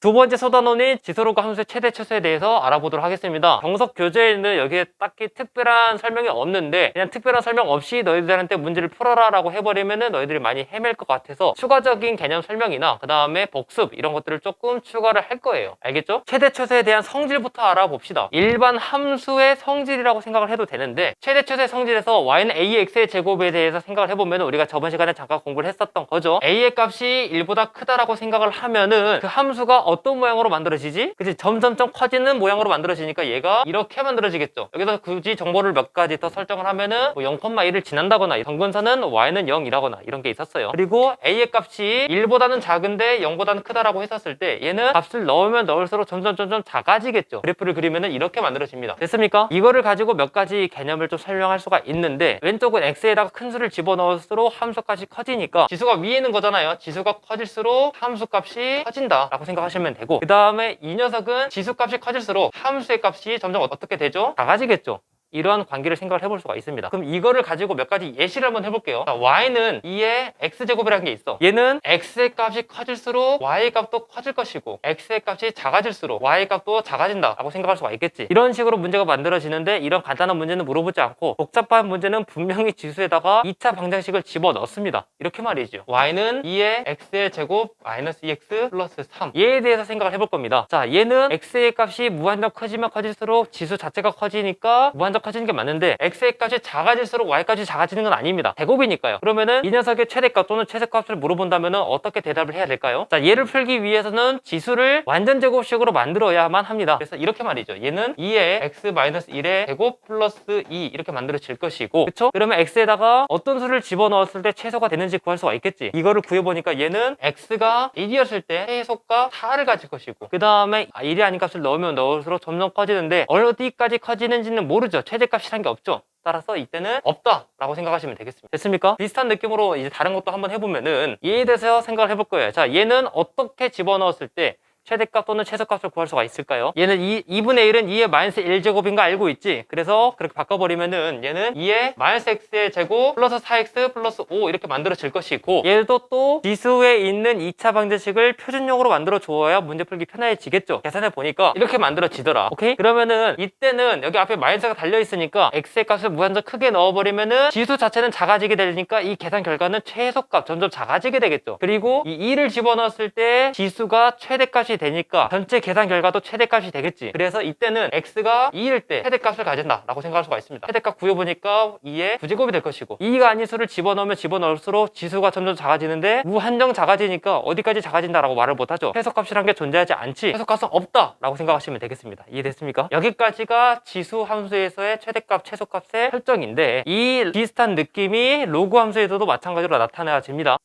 두 번째 쏟아놓은 지수로그 함수의 최대 최소에 대해서 알아보도록 하겠습니다. 정석 교재에는 여기에 딱히 특별한 설명이 없는데 그냥 특별한 설명 없이 너희들한테 문제를 풀어라 라고 해버리면 은 너희들이 많이 헤맬 것 같아서 추가적인 개념 설명이나 그 다음에 복습 이런 것들을 조금 추가를 할 거예요. 알겠죠? 최대 최소에 대한 성질부터 알아봅시다. 일반 함수의 성질이라고 생각을 해도 되는데 최대 최소의 성질에서 y는 ax의 제곱에 대해서 생각을 해보면 우리가 저번 시간에 잠깐 공부를 했었던 거죠. a의 값이 1보다 크다라고 생각을 하면은 그 함수가 어떤 모양으로 만들어지지? 그치 점점점 커지는 모양으로 만들어지니까 얘가 이렇게 만들어지겠죠. 여기서 굳이 정보를 몇 가지 더 설정을 하면은 뭐 0,1을 지난다거나 정근선은 y는 0이라거나 이런 게 있었어요. 그리고 a의 값이 1보다는 작은데 0보다는 크다라고 했었을 때 얘는 값을 넣으면 넣을수록 점점 점점 작아지겠죠. 그래프를 그리면은 이렇게 만들어집니다. 됐습니까? 이거를 가지고 몇 가지 개념을 좀 설명할 수가 있는데 왼쪽은 x에다가 큰 수를 집어넣을수록 함수값이 커지니까 지수가 위에 있는 거잖아요. 지수가 커질수록 함수값이 커진다라고 생각하시면 되고 그 다음에 이 녀석은 지수값이 커질수록 함수의 값이 점점 어떻게 되죠? 작아지겠죠. 이러한 관계를 생각을 해볼 수가 있습니다. 그럼 이거를 가지고 몇 가지 예시를 한번 해볼게요. 자, y는 2의 x제곱이라는 게 있어. 얘는 x의 값이 커질수록 y 값도 커질 것이고 x의 값이 작아질수록 y 값도 작아진다 라고 생각할 수가 있겠지. 이런 식으로 문제가 만들어지는데 이런 간단한 문제는 물어보지 않고 복잡한 문제는 분명히 지수에다가 2차 방정식을 집어넣습니다. 이렇게 말이죠. y는 2의 x의 제곱 마이너스 2x 플러스 3 얘에 대해서 생각을 해볼 겁니다. 자, 얘는 x의 값이 무한정 커지면 커질수록 지수 자체가 커지니까 무한정 커지는 게 맞는데 x의 값이 작아질수록 y 값이 작아지는 건 아닙니다. 제곱이니까요. 그러면은 이 녀석의 최대값 또는 최소값을 물어본다면은 어떻게 대답을 해야 될까요? 자, 얘를 풀기 위해서는 지수를 완전 제곱식으로 만들어야만 합니다. 그래서 이렇게 말이죠. 얘는 2의 x-1의 제곱 플러스 2 이렇게 만들어질 것이고 그쵸? 그러면 x에다가 어떤 수를 집어넣었을 때 최소가 되는지 구할 수가 있겠지. 이거를 구해보니까 얘는 x가 1이었을 때 최소가 4를 가질 것이고 그 다음에 1이 아닌 값을 넣으면 넣을수록 점점 커지는데 어디까지 커지는지는 모르죠. 최대값이란 게 없죠. 따라서 이때는 없다라고 생각하시면 되겠습니다. 됐습니까? 비슷한 느낌으로 이제 다른 것도 한번 해보면은 얘에 대해서 생각을 해볼 거예요. 자, 얘는 어떻게 집어넣었을 때 최대값 또는 최소값을 구할 수가 있을까요? 얘는 2, 2분의 1은 2의 마이너스 1제곱인 거 알고 있지? 그래서 그렇게 바꿔버리면은 얘는 2의 마이너스 x의 제곱 플러스 4x 플러스 5 이렇게 만들어질 것이고 얘도 또 지수에 있는 2차 방정식을 표준용으로 만들어 주어야 문제 풀기 편해지겠죠? 계산해 보니까 이렇게 만들어지더라. 오케이? 그러면은 이때는 여기 앞에 마이너스가 달려 있으니까 x의 값을 무한정 크게 넣어버리면은 지수 자체는 작아지게 되니까 이 계산 결과는 최소값 점점 작아지게 되겠죠. 그리고 이 2를 집어넣었을 때 지수가 최대값이 되니까 전체 계산 결과도 최대값이 되겠지. 그래서 이때는 x가 2일 때 최대값을 가진다 라고 생각할 수가 있습니다. 최대값 구해보니까 2의 부제곱이 될 것이고 2가 아닌 수를 집어넣으면 집어넣을수록 지수가 점점 작아지는데 무한정 작아지니까 어디까지 작아진다 라고 말을 못하죠. 해석값이란 게 존재하지 않지 해석값은 없다 라고 생각하시면 되겠습니다. 이해됐습니까? 여기까지가 지수 함수에서의 최대값, 최소값의 설정인데 이 비슷한 느낌이 로그 함수에서도 마찬가지로 나타나집니다.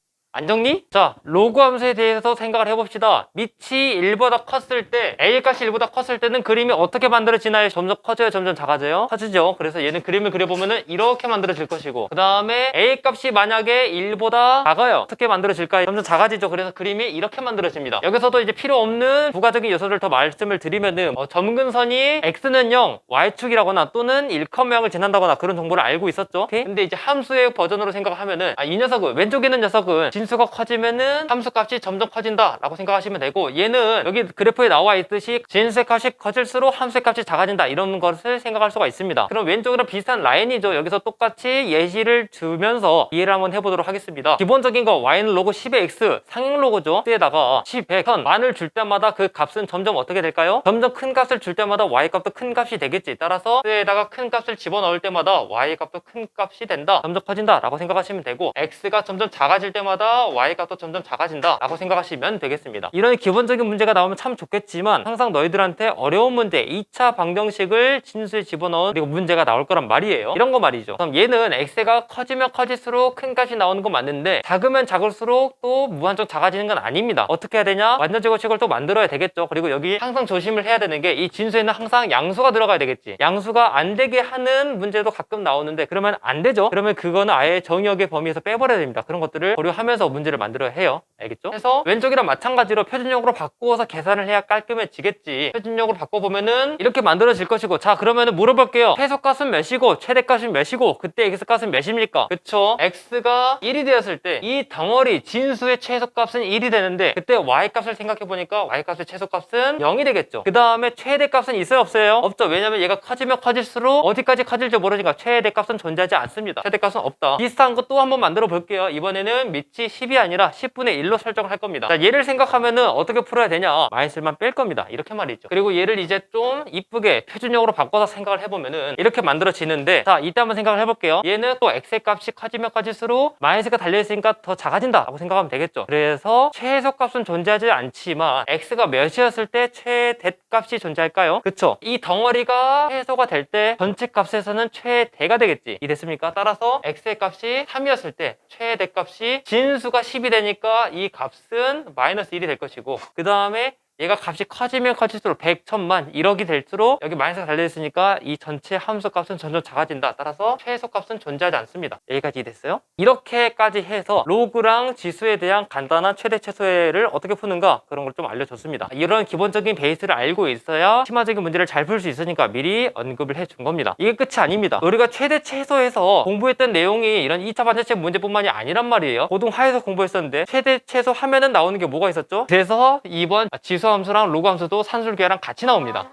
안정리? 자, 로그 함수에 대해서 생각을 해봅시다. 밑이 1보다 컸을 때, A 값이 1보다 컸을 때는 그림이 어떻게 만들어지나요? 점점 커져요? 점점 작아져요? 커지죠? 그래서 얘는 그림을 그려보면 은 이렇게 만들어질 것이고, 그 다음에 A 값이 만약에 1보다 작아요. 어떻게 만들어질까요? 점점 작아지죠? 그래서 그림이 이렇게 만들어집니다. 여기서도 이제 필요 없는 부가적인 요소를 더 말씀을 드리면 은, 어, 점근선이 X는 0, Y축이라거나 또는 1,0을 지난다거나 그런 정보를 알고 있었죠? 오케이? 근데 이제 함수의 버전으로 생각하면은, 아, 이 녀석은, 왼쪽에 있는 녀석은 진수가 커지면은 함수값이 점점 커진다 라고 생각하시면 되고 얘는 여기 그래프에 나와 있듯이 진수의 값이 커질수록 함수의 값이 작아진다 이런 것을 생각할 수가 있습니다. 그럼 왼쪽이랑 비슷한 라인이죠. 여기서 똑같이 예시를 주면서 이해를 한번 해보도록 하겠습니다. 기본적인 거 y는 로그 10의 x 상행 로그죠. X에다가 10, 100, 1000 만을 줄 때마다 그 값은 점점 어떻게 될까요? 점점 큰 값을 줄 때마다 y 값도 큰 값이 되겠지. 따라서 x에다가 큰 값을 집어넣을 때마다 y 값도 큰 값이 된다. 점점 커진다 라고 생각하시면 되고 x가 점점 작아질 때마다 y 값도 점점 작아진다 라고 생각하시면 되겠습니다. 이런 기본적인 문제가 나오면 참 좋겠지만 항상 너희들한테 어려운 문제 2차 방정식을 진수에 집어넣은 그리고 문제가 나올 거란 말이에요. 이런 거 말이죠. 그럼 얘는 x가 커지면 커질수록 큰 값이 나오는 건 맞는데 작으면 작을수록 또 무한정 작아지는 건 아닙니다. 어떻게 해야 되냐? 완전 제곱식을 또 만들어야 되겠죠. 그리고 여기 항상 조심을 해야 되는 게 이 진수에는 항상 양수가 들어가야 되겠지. 양수가 안 되게 하는 문제도 가끔 나오는데 그러면 안 되죠. 그러면 그거는 아예 정의역의 범위에서 빼버려야 됩니다. 그런 것들을 고려하면서 해서 문제를 만들어야 해요. 알겠죠? 해서 왼쪽이랑 마찬가지로 표준형으로 바꾸어서 계산을 해야 깔끔해지겠지. 표준형으로 바꿔보면은 이렇게 만들어질 것이고 자 그러면은 물어볼게요. 최소값은 몇이고 최대값은 몇이고 그때 x값은 몇입니까? 그쵸? x가 1이 되었을 때 이 덩어리 진수의 최소값은 1이 되는데 그때 y값을 생각해보니까 y값의 최소값은 0이 되겠죠. 그 다음에 최대값은 있어요 없어요? 없죠. 왜냐면 얘가 커지면 커질수록 어디까지 커질지 모르니까 최대값은 존재하지 않습니다. 최대값은 없다. 비슷한 거 또 한번 만들어 볼게요. 이번에는 밑이 10이 아니라 10분의 1로 설정을 할 겁니다. 자, 얘를 생각하면은 어떻게 풀어야 되냐? 마이너스만 뺄 겁니다. 이렇게 말이죠. 그리고 얘를 이제 좀 이쁘게 표준형으로 바꿔서 생각을 해보면은 이렇게 만들어지는데 자, 이때 한번 생각을 해볼게요. 얘는 또 x의 값이 커지면 커질수록 마이너스가 달려있으니까 더 작아진다 라고 생각하면 되겠죠. 그래서 최소값은 존재하지 않지만 x가 몇이었을 때 최대값이 존재할까요? 그쵸? 이 덩어리가 최소가 될 때 전체 값에서는 최대가 되겠지. 이 됐습니까? 따라서 x의 값이 3이었을 때 최대 값이 진수 가 10이 되니까 이 값은 마이너스 1이 될 것이고 그 다음에 얘가 값이 커지면 커질수록 100, 1000만, 1억이 될수록 여기 마이너스가 달려있으니까 이 전체 함수 값은 점점 작아진다. 따라서 최소 값은 존재하지 않습니다. 여기까지 이해됐어요? 이렇게까지 해서 로그랑 지수에 대한 간단한 최대 최소를 어떻게 푸는가 그런 걸 좀 알려줬습니다. 이런 기본적인 베이스를 알고 있어야 심화적인 문제를 잘 풀 수 있으니까 미리 언급을 해준 겁니다. 이게 끝이 아닙니다. 우리가 최대 최소에서 공부했던 내용이 이런 2차 반자체 문제뿐만이 아니란 말이에요. 고등화에서 공부했었는데 최대 최소 하면은 나오는 게 뭐가 있었죠? 그래서 2번 지수 함수랑 로그 함수도 산술기하랑 같이 나옵니다.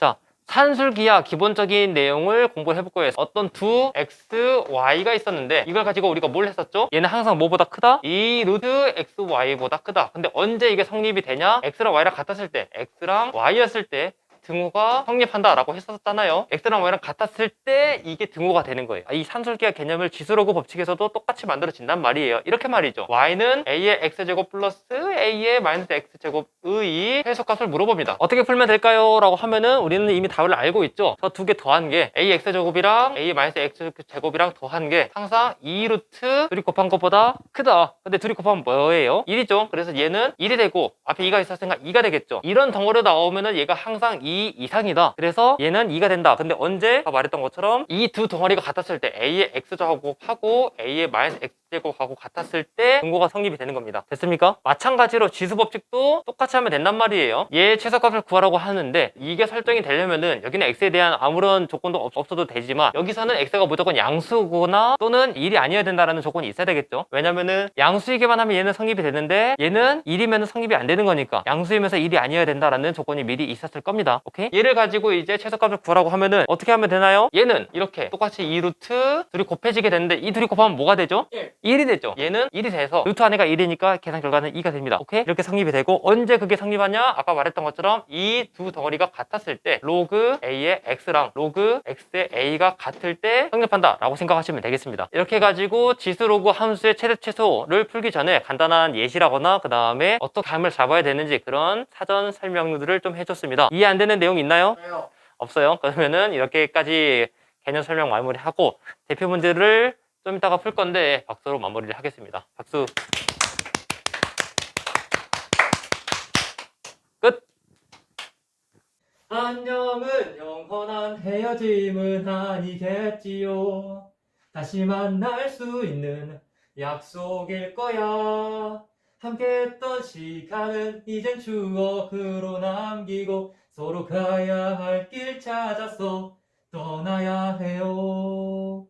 자, 산술기하 기본적인 내용을 공부를 해볼 거예요. 어떤 두 x, y가 있었는데 이걸 가지고 우리가 뭘 했었죠? 얘는 항상 뭐보다 크다? 이 루트 x, y보다 크다. 근데 언제 이게 성립이 되냐? x랑 y랑 같았을 때, x랑 y였을 때 등호가 성립한다라고 했었잖아요. x랑 y랑 같았을 때 이게 등호가 되는 거예요. 이 산술기하 개념을 지수로그 법칙에서도 똑같이 만들어진단 말이에요. 이렇게 말이죠. y는 a의 x제곱 플러스 a의 마이너스 x제곱의 해소값을 물어봅니다. 어떻게 풀면 될까요? 라고 하면은 우리는 이미 답을 알고 있죠. 저 두 개 더한 게 a x제곱이랑 a 마이너스 x제곱이랑 더한 게 항상 2루트 둘이 곱한 것보다 크다. 근데 둘이 곱하면 뭐예요? 1이죠. 그래서 얘는 1이 되고 앞에 2가 있었으니까 2가 되겠죠. 이런 덩어리 나오면은 얘가 항상 2 이상이다. 그래서 얘는 2가 된다. 근데 언제 아까 말했던 것처럼 이 두 덩어리가 같았을 때 a의 x제곱하고 a의 마이너스 x제곱하고 같았을 때 분고가 성립이 되는 겁니다. 됐습니까? 마찬가지로 지수 법칙도 똑같이 하면 된단 말이에요. 얘 최소값을 구하라고 하는데 이게 설정이 되려면은 여기는 x에 대한 아무런 조건도 없- 없어도 되지만 여기서는 x가 무조건 양수거나 또는 1이 아니어야 된다라는 조건이 있어야 되겠죠. 왜냐면은 양수이기만 하면 얘는 성립이 되는데 얘는 1이면 성립이 안 되는 거니까 양수이면서 1이 아니어야 된다라는 조건이 미리 있었을 겁니다. 오케이? 얘를 가지고 이제 최소값을 구하라고 하면은 어떻게 하면 되나요? 얘는 이렇게 똑같이 2루트 둘이 곱해지게 되는데 이 둘이 곱하면 뭐가 되죠? 1이 되죠. 얘는 1이 돼서 루트 안에가 1이니까 계산 결과는 2가 됩니다. 오케이? 이렇게 성립이 되고 언제 그게 성립하냐? 아까 말했던 것처럼 이 두 덩어리가 같았을 때 로그 a의 x랑 로그 x의 a가 같을 때 성립한다 라고 생각하시면 되겠습니다. 이렇게 해가지고 지수 로그 함수의 최대 최소를 풀기 전에 간단한 예시라거나 그 다음에 어떻게 감을 잡아야 되는지 그런 사전 설명들을 좀 해줬습니다. 이해 안 되는 내용 있나요? 없어요. 그러면은 이렇게까지 개념 설명 마무리하고 대표 문제를 좀 이따가 풀 건데 박수로 마무리를 하겠습니다. 박수. 끝. 안녕은 영원한 헤어짐은 아니겠지요. 다시 만날 수 있는 약속일 거야. 함께했던 시간은 이젠 추억으로 남기고 서로 가야 할 길 찾아서 떠나야 해요.